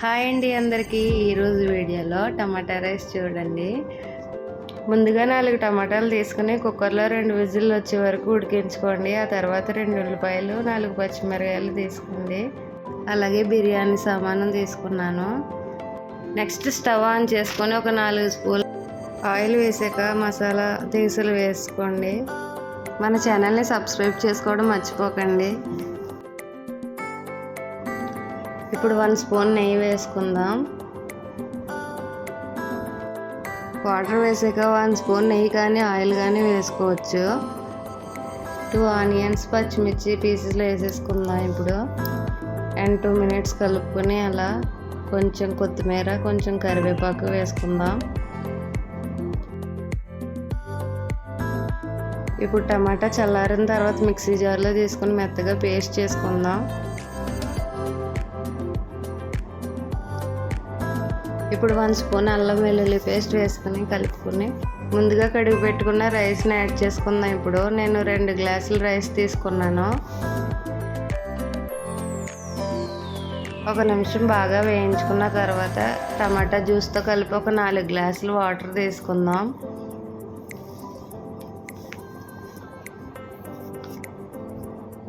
Hi అండి అందరికీ. ఈరోజు వీడియోలో టమాటా రైస్ చూడండి. ముందుగా నాలుగు టమాటాలు తీసుకుని కుక్కర్లో రెండు విజిల్లు వచ్చే వరకు ఉడికించుకోండి. ఆ తర్వాత రెండు ఉల్లిపాయలు నాలుగు పచ్చిమిరకాయలు తీసుకోండి అలాగే బిర్యానీ సామాను తీసుకున్నాను. నెక్స్ట్ స్టవ్ ఆన్ చేసుకొని ఒక నాలుగు స్పూన్ ఆయిల్ వేసాక మసాలా దినుసులు వేసుకోండి. మన ఛానల్ని సబ్స్క్రైబ్ చేసుకోవడం మర్చిపోకండి. ఇప్పుడు వన్ స్పూన్ నెయ్యి వేసుకుందాం. వాటర్ వేసాక వన్ స్పూన్ నెయ్యి కానీ ఆయిల్ కానీ వేసుకోవచ్చు. టూ ఆనియన్స్ పచ్చిమిర్చి పీసెస్లో వేసేసుకుందాం ఇప్పుడు. అండ్ టూ మినిట్స్ కలుపుకొని అలా కొంచెం కొత్తిమీర కొంచెం కరివేపాకు వేసుకుందాం. ఇప్పుడు టమాటా చల్లారిన తర్వాత మిక్సీ జార్లో తీసుకొని మెత్తగా పేస్ట్ చేసుకుందాం. ఇప్పుడు వన్ స్పూన్ అల్లం వెల్లుల్లి పేస్ట్ వేసుకుని కలుపుకొని ముందుగా కడిగి పెట్టుకున్న రైస్ని యాడ్ చేసుకుందాం. ఇప్పుడు నేను రెండు గ్లాసులు రైస్ తీసుకున్నాను. ఒక నిమిషం బాగా వేయించుకున్న తర్వాత టమాటా జ్యూస్తో కలిపి ఒక నాలుగు గ్లాసులు వాటర్ తీసుకుందాం.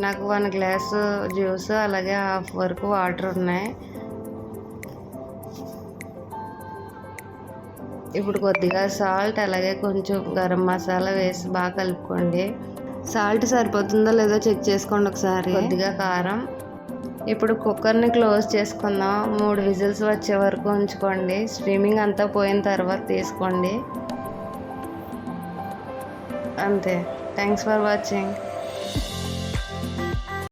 నాకు వన్ గ్లాసు జ్యూస్ అలాగే హాఫ్ వరకు వాటర్ ఉన్నాయి. ఇప్పుడు కొద్దిగా సాల్ట్ అలాగే కొంచెం గరం మసాలా వేసి బాగా కలుపుకోండి. సాల్ట్ సరిపోతుందో లేదో చెక్ చేసుకోండి ఒకసారి. కొద్దిగా కారం. ఇప్పుడు కుక్కర్ని క్లోజ్ చేసుకుందాం. మూడు విజిల్స్ వచ్చే వరకు ఉంచుకోండి. స్ట్రీమింగ్ అంతా పోయిన తర్వాత తీసుకోండి. అంతే. Thanks for watching.